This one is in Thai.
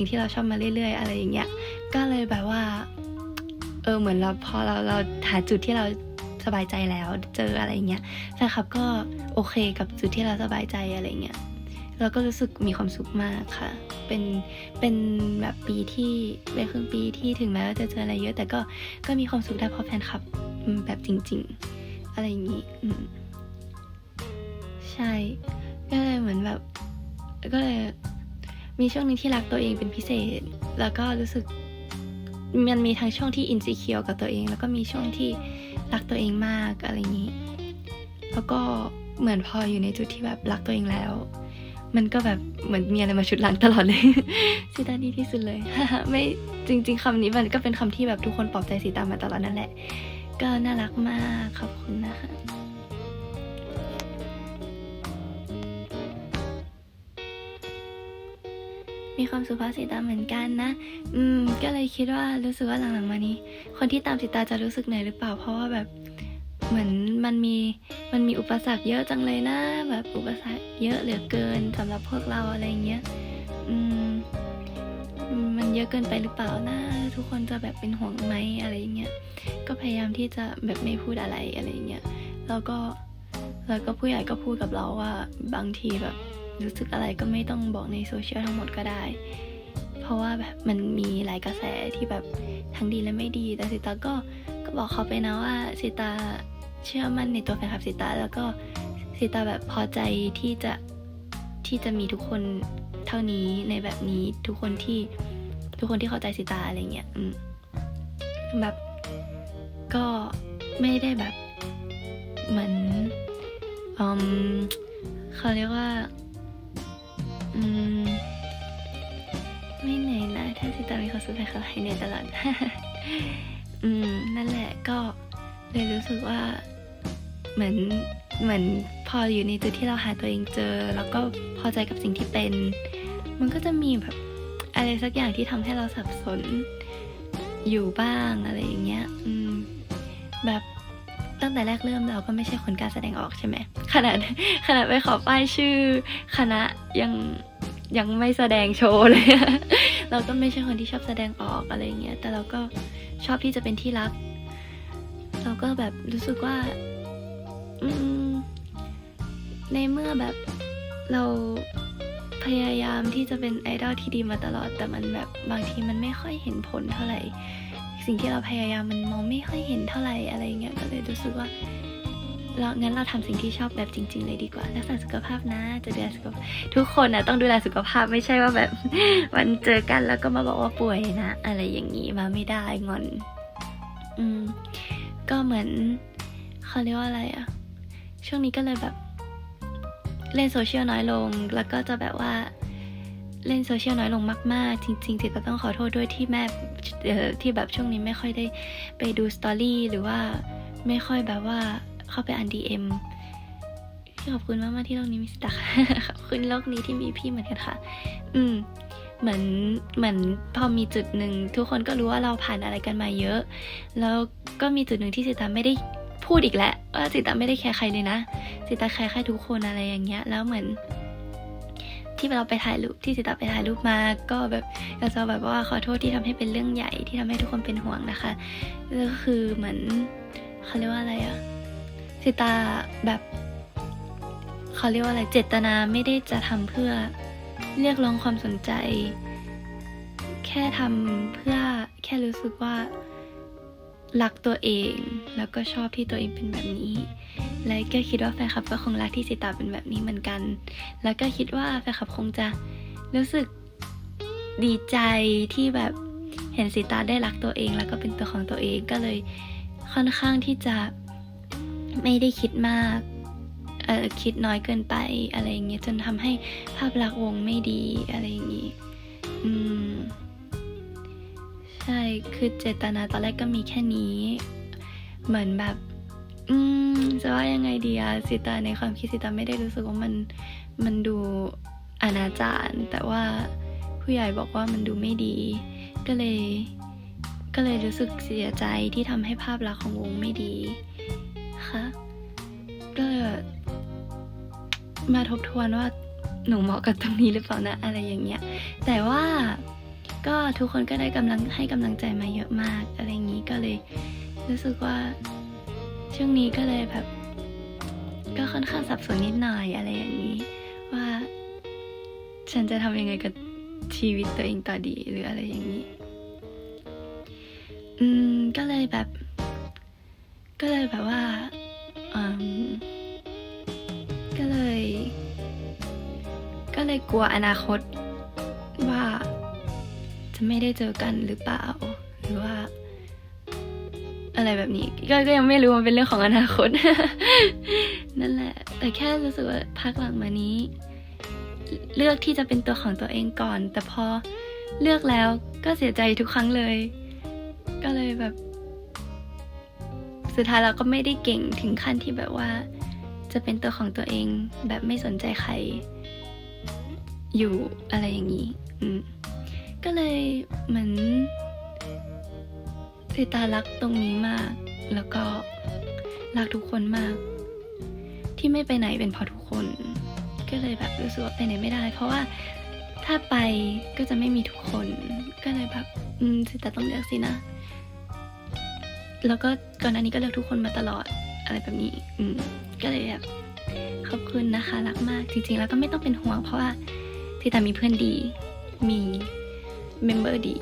สิ่งที่เราชอบมาเรื่อย ๆ อะไรอย่างเงี้ยก็เลยแบบว่าเออเหมือนเราพอเราเราหาจุดที่เราสบายใจแล้วเจออะไรอย่างเงี้ยแฟนคลับก็โอเคกับจุดที่เราสบายใจอะไรเงี้ยเราก็รู้สึกมีความสุขมากค่ะ เป็นเป็นแบบปีที่เป็นครึ่งปีที่ถึงแม้ว่าจะเจออะไรเยอะ แต่ก็ก็มีความสุขได้เพราะแฟนคลับแบบจริง ๆ อะไรอย่างงี้ใช่ ก็เลยเหมือนแบบก็เลย มีช่วงหนึงที่รักตัวเองเป็นพิเศษ แล้วก็รู้สึกมันมีทั้งช่วงที่อินสิเคียวกับตัวเอง แล้วก็มีช่วงที่รักตัวเองมากอะไรอย่างนี้ แล้วก็เหมือนพออยู่ในจุดที่แบบรักตัวเองแล้ว มันก็แบบเหมือนมีอะไรมาชุดหลังตลอดเลยสีตาดีที่สุดเลยไม่จริง ๆคำนี้มันก็เป็นคำที่แบบทุกคนปลอบใจสีตามาตลอดนั่นแหละ ก็น่ารักมากขอบคุณนะคะ มีความสุภาพสีตาเหมือนกันนะ อืม ก็เลยคิดว่ารู้สึกว่าหลังๆมานี้ คนที่ตามสีตาจะรู้สึกเหนื่อยหรือเปล่า เพราะว่าแบบเหมือนมันมีมันมีอุปสรรคเยอะจังเลยนะ แบบอุปสรรคเยอะเหลือเกินสำหรับพวกเราอะไรเงี้ย อืม มันเยอะเกินไปหรือเปล่านะ ทุกคนจะแบบเป็นห่วงไหมอะไรเงี้ย ก็พยายามที่จะแบบไม่พูดอะไรอะไรเงี้ย แล้วก็แล้วก็ผู้ใหญ่ก็พูดกับเราว่าบางทีแบบ รู้สึกอะไรก็ไม่ต้องบอกในโซเชียลทั้งหมดก็ได้ เพราะว่าแบบมันมีหลายกระแสที่แบบทั้งดีและไม่ดี แต่สิตาก็ก็บอกเขาไปนะว่าสิตาเชื่อมั่นในตัวแฟนคลับสิตาแล้วก็สิตาแบบพอใจที่จะที่จะมีทุกคนเท่านี้ในแบบนี้ทุกคนที่ทุกคนที่เข้าใจสิตาอะไรเงี้ยอืมแบบก็ไม่ได้แบบเหมือนอืมเขาเรียกว่า อืม ไม่เหนื่อยนะถ้าสิตามีความสุขให้เขาให้เหนื่อยตลอด อืม นั่นแหละก็เลยรู้สึกว่าเหมือนเหมือนพออยู่ในจุดที่เราหาตัวเองเจอ แล้วก็พอใจกับสิ่งที่เป็น มันก็จะมีแบบอะไรสักอย่างที่ทำให้เราสับสนอยู่บ้างอะไรอย่างเงี้ย อืม แบบ ตั้งแต่แรกเริ่มเราก็ไม่ใช่คนกล้ารแสดงออกใช่ไหมขนาดขนาดไปขอป้ายชื่อ คณะยังยังไม่แสดงโชว์เลย เราก็ไม่ใช่คนที่ชอบแสดงออกอะไรเงี้ย แต่เราก็ชอบที่จะเป็นที่รัก เราก็แบบรู้สึกว่าอืมในเมื่อแบบเราพยายามที่จะเป็นไอดอลที่ดีมาตลอด แต่มันแบบบางทีมันไม่ค่อยเห็นผลเท่าไหร่ สิ่งที่เราพยายามมันมองไม่ค่อยเห็นเท่าไหร่อะไรเงี้ยก็เลยรู้สึกว่าเรางั้นเราทำสิ่งที่ชอบแบบจริง ๆ เลยดีกว่ารักษาสุขภาพนะ จะดูแลสุขภาพทุกคนนะต้องดูแลสุขภาพไม่ใช่ว่าแบบวันเจอกันแล้วก็มาบอกว่าป่วยนะ อะไรอย่างนี้มาไม่ได้งอน อืม ก็เหมือนเขาเรียกว่าอะไรอะช่วงนี้ก็เลยแบบ เล่นโซเชียลน้อยลง แล้วก็จะแบบว่า เล่นโซเชียลน้อยลงมาก ๆ จริงๆจิตต้องขอโทษด้วยที่แม่ที่แบบช่วงนี้ไม่ค่อยได้ไปดูสตอรี่หรือว่าไม่ค่อยแบบว่าเข้าไปอ่าน DM พี่ขอบคุณมากๆที่โลกนี้มีสตาร์ขอบคุณโลกนี้ที่มีพี่เหมือนกันค่ะ อืม เหมือนเหมือนพอมีจุดหนึ่งทุกคนก็รู้ว่าเราผ่านอะไรกันมาเยอะ แล้วก็มีจุดหนึ่งที่สิตาไม่ได้พูดอีกแล้วว่าสิตาไม่ได้แคร์ใครเลยนะสิตาแคร์แค่ทุกคนอะไรอย่างเงี้ย แล้วเหมือน ที่เราไปถ่ายรูปที่สิตาไปถ่ายรูปมา ก็แบบอยากจะแบบว่าขอโทษที่ทำให้เป็นเรื่องใหญ่ที่ทำให้ทุกคนเป็นห่วงนะคะก็คือเหมือนเขาเรียกว่าอะไรอะสิตาแบบเขาเรียกว่าอะไรเจตนาไม่ได้จะทำเพื่อเรียกร้องความสนใจ แค่ทำเพื่อแค่รู้สึกว่ารักตัวเอง แล้วก็ชอบที่ตัวเองเป็นแบบนี้ และก็คิดว่าแฟนคลับก็คงรักที่สิตาเป็นแบบนี้เหมือนกัน แล้วก็คิดว่าแฟนคลับคงจะรู้สึกดีใจที่แบบเห็นสิตาได้รักตัวเอง แล้วก็เป็นตัวของตัวเองก็เลยค่อนข้างที่จะไม่ได้คิดมากเออคิดน้อยเกินไปอะไรอย่างเงี้ยจนทำให้ภาพลักษณ์วงไม่ดีอะไรอย่างงี้อืมใช่คือเจตนาตอนแรกก็มีแค่นี้ เหมือนแบบ อืมจะว่ายังไงดีอะสิตาในความคิดสิตาไม่ได้รู้สึกว่ามันมันดูอนาจารแต่ว่าผู้ใหญ่บอกว่ามันดูไม่ดี ก็เลยก็เลยรู้สึกเสียใจที่ทำให้ภาพลักษณ์ของวงไม่ดีค่ะก็มาทบทวนว่าหนูเหมาะกับตรงนี้หรือเปล่านะอะไรอย่างเงี้ย แต่ว่าก็ทุกคนก็ได้กำลังให้กำลังใจมาเยอะมาก อะไรอย่างนี้ก็เลยรู้สึกว่า ช่วงนี้ก็เลยแบบ ก็ค่อนข้างสับสนนิดหน่อยอะไรอย่างนี้ ว่า ฉันจะทำยังไงกับชีวิตตัวเองต่อดีหรืออะไรอย่างนี้ อืมก็เลยแบบ ก็เลยแบบว่าอืมก็เลย ก็เลยกลัวอนาคตว่าจะไม่ได้เจอกันหรือเปล่าหรือว่า อะไรแบบนี้ ก็ก็ยังไม่รู้มันเป็นเรื่องของอนาคต นั่นแหละ แต่แค่รู้สึกว่าพักหลังมานี้ เลือกที่จะเป็นตัวของตัวเองก่อน แต่พอเลือกแล้วก็เสียใจทุกครั้งเลย ก็เลยแบบ สุดท้ายเราก็ไม่ได้เก่งถึงขั้นที่แบบว่า จะเป็นตัวของตัวเองแบบไม่สนใจใคร อยู่อะไรอย่างนี้ อืมก็เลยเหมือน สิตารักตรงนี้มาก แล้วก็รักทุกคนมาก ที่ไม่ไปไหนเป็นเพราะทุกคน ก็เลยแบบรู้สึกว่าไปไหนไม่ได้ เพราะว่าถ้าไปก็จะไม่มีทุกคน ก็เลยแบบ อืมสิตาต้องเลือกสินะ แล้วก็ก่อนหน้านี้ก็เลือกทุกคนมาตลอดอะไรแบบนี้ อืม ก็เลยแบบขอบคุณนะคะรักมากจริงๆ แล้วก็ไม่ต้องเป็นห่วงเพราะว่าสิตามีเพื่อนดี มีเมมเบอร์ดี